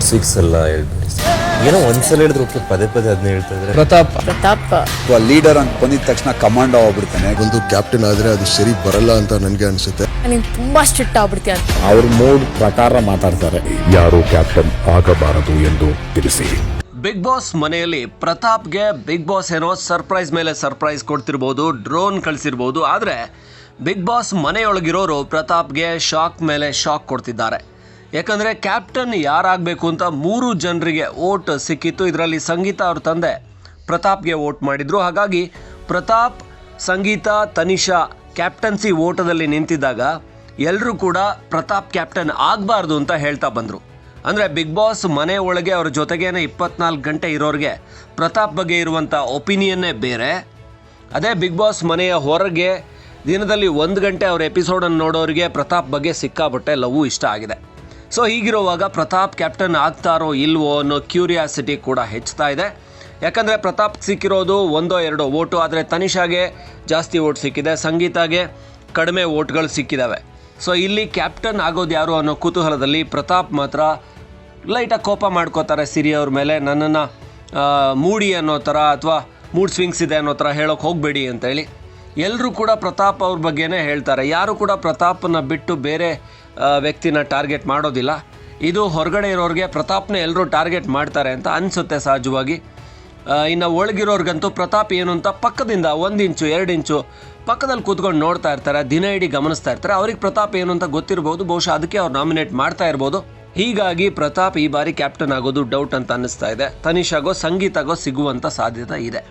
Six ಅಲ್ಲ ಹೇಳ್ಬಿಡಿ. ಏನೋ ಒಂದ್ಸಲ ಹೇಳಿದ್ರು ಓಕೆ ಪದೇ ಪದೇ ಅದನ್ನ ಹೇಳ್ತಾ ಇದ್ರೆ. ಪ್ರತಾಪ್. ಪ್ರತಾಪ್. ಅಥವಾ ಲೀಡರ್ ಅಂತ ಬಂದಿದ ತಕ್ಷಣ ಕಮಾಂಡ್ ಆಗ್ಬಿಡ್ತಾನೆ. ಒಂದು ಕ್ಯಾಪ್ಟನ್ ಆದ್ರೆ ಅದು ಸರಿ ಬರಲ್ಲ ಅಂತ ನನಗೆ ಅನ್ಸುತ್ತೆ. ನೀನು ತುಂಬಾ ಸ್ಟ್ರಿಕ್ಟ್ ಆಗ್ಬಿಡ್ತೀಯ ಅಂತ. ಅವ್ರ ಮೂಡ್ ಪ್ರಕಾರ ಮಾತಾಡ್ತಾರೆ. ಯಾರು ಕ್ಯಾಪ್ಟನ್ ಆಗಬಾರದು ಎಂದು ತಿಳಿಸಿ. ಬಿಗ್ ಬಾಸ್ ಮನೆಯಲ್ಲಿ ಪ್ರತಾಪ್ಗೆ ಬಿಗ್ ಬಾಸ್ ಏನೋ ಸರ್ಪ್ರೈಸ್ ಮೇಲೆ ಸರ್ಪ್ರೈಸ್ ಕೊಡ್ತಿರ್ಬೋದು ಡ್ರೋನ್ ಕಳಿಸಿರ್ಬೋದು ಆದರೆ ಬಿಗ್ ಬಾಸ್ ಮನೆಯೊಳಗಿರೋರು ಪ್ರತಾಪ್ಗೆ ಶಾಕ್ ಮೇಲೆ ಶಾಕ್ ಕೊಡ್ತಿದ್ದಾರೆ. ಯಾಕಂದರೆ ಕ್ಯಾಪ್ಟನ್ ಯಾರಾಗಬೇಕು ಅಂತ ಮೂರು ಜನರಿಗೆ ಓಟ್ ಸಿಕ್ಕಿತ್ತು. ಇದರಲ್ಲಿ ಸಂಗೀತ ಅವ್ರ ತಂದೆ ಪ್ರತಾಪ್ಗೆ ವೋಟ್ ಮಾಡಿದ್ರು. ಹಾಗಾಗಿ ಪ್ರತಾಪ್, ಸಂಗೀತ, ತನಿಷಾ ಕ್ಯಾಪ್ಟನ್ಸಿ ಓಟದಲ್ಲಿ ನಿಂತಿದ್ದಾಗ ಎಲ್ಲರೂ ಕೂಡ ಪ್ರತಾಪ್ ಕ್ಯಾಪ್ಟನ್ ಆಗಬಾರ್ದು ಅಂತ ಹೇಳ್ತಾ ಬಂದರು. ಅಂದರೆ ಬಿಗ್ ಬಾಸ್ ಮನೆ ಒಳಗೆ ಅವ್ರ ಜೊತೆಗೇನೆ ಇಪ್ಪತ್ನಾಲ್ಕು ಗಂಟೆ ಇರೋರಿಗೆ ಪ್ರತಾಪ್ ಬಗ್ಗೆ ಇರುವಂಥ ಒಪಿನಿಯನ್ನೇ ಬೇರೆ. ಅದೇ ಬಿಗ್ ಬಾಸ್ ಮನೆಯ ಹೊರಗೆ ದಿನದಲ್ಲಿ ಒಂದು ಗಂಟೆ ಅವ್ರ ಎಪಿಸೋಡನ್ನು ನೋಡೋರಿಗೆ ಪ್ರತಾಪ್ ಬಗ್ಗೆ ಸಿಕ್ಕಾಬಟ್ಟೆ ಲವ್ ಇಷ್ಟ ಆಗಿದೆ. ಸೊ ಹೀಗಿರುವಾಗ ಪ್ರತಾಪ್ ಕ್ಯಾಪ್ಟನ್ ಆಗ್ತಾರೋ ಇಲ್ವೋ ಅನ್ನೋ ಕ್ಯೂರಿಯಾಸಿಟಿ ಕೂಡ ಹೆಚ್ಚುತ್ತಾ ಇದೆ. ಯಾಕಂದರೆ ಪ್ರತಾಪ್ ಸಿಕ್ಕಿರೋದು ಒಂದೋ ಎರಡೋ ಓಟು, ಆದರೆ ತನಿಷಾಗೆ ಜಾಸ್ತಿ ಓಟ್ ಸಿಕ್ಕಿದೆ, ಸಂಗೀತಾಗೆ ಕಡಿಮೆ ಓಟ್ಗಳು ಸಿಕ್ಕಿದ್ದಾವೆ ಸೊ ಇಲ್ಲಿ ಕ್ಯಾಪ್ಟನ್ ಆಗೋದು ಯಾರು ಅನ್ನೋ ಕುತೂಹಲದಲ್ಲಿ ಪ್ರತಾಪ್ ಮಾತ್ರ ಲೈಟಾಗಿ ಕೋಪ ಮಾಡ್ಕೋತಾರೆ ಸಿರಿ ಅವ್ರ ಮೇಲೆ. ನನ್ನನ್ನು ಮೂಡಿ ಅನ್ನೋ ಥರ ಅಥವಾ ಮೂಡ್ ಸ್ವಿಂಗ್ಸ್ ಇದೆ ಅನ್ನೋ ಥರ ಹೇಳೋಕೆ ಹೋಗಬೇಡಿ ಅಂತೇಳಿ ಎಲ್ಲರೂ ಕೂಡ ಪ್ರತಾಪ್ ಅವ್ರ ಬಗ್ಗೆನೇ ಹೇಳ್ತಾರೆ. ಯಾರು ಕೂಡ ಪ್ರತಾಪ್ನ ಬಿಟ್ಟು ಬೇರೆ ವ್ಯಕ್ತಿನ ಟಾರ್ಗೆಟ್ ಮಾಡೋದಿಲ್ಲ. ಇದು ಹೊರಗಡೆ ಇರೋರಿಗೆ ಪ್ರತಾಪ್ನ ಎಲ್ಲರೂ ಟಾರ್ಗೆಟ್ ಮಾಡ್ತಾರೆ ಅಂತ ಅನಿಸುತ್ತೆ ಸಹಜವಾಗಿ. ಇನ್ನು ಒಳಗಿರೋರ್ಗಂತೂ ಪ್ರತಾಪ್ ಏನು ಅಂತ ಪಕ್ಕದಿಂದ ಒಂದು ಇಂಚು, ಎರಡು ಇಂಚು ಪಕ್ಕದಲ್ಲಿ ಕೂತ್ಕೊಂಡು ನೋಡ್ತಾ ಇರ್ತಾರೆ, ದಿನ ಇಡೀ ಗಮನಿಸ್ತಾ ಇರ್ತಾರೆ. ಅವ್ರಿಗೆ ಪ್ರತಾಪ್ ಏನು ಅಂತ ಗೊತ್ತಿರ್ಬೋದು, ಬಹುಶಃ ಅದಕ್ಕೆ ಅವ್ರು ನಾಮಿನೇಟ್ ಮಾಡ್ತಾ ಇರ್ಬೋದು. ಹೀಗಾಗಿ ಪ್ರತಾಪ್ ಈ ಬಾರಿ ಕ್ಯಾಪ್ಟನ್ ಆಗೋದು ಡೌಟ್ ಅಂತ ಅನ್ನಿಸ್ತಾ ಇದೆ. ತನಿಷಾಗೋ, ಸಂಗೀತಾಗೋ ಸಿಗುವಂಥ ಸಾಧ್ಯತೆ ಇದೆ.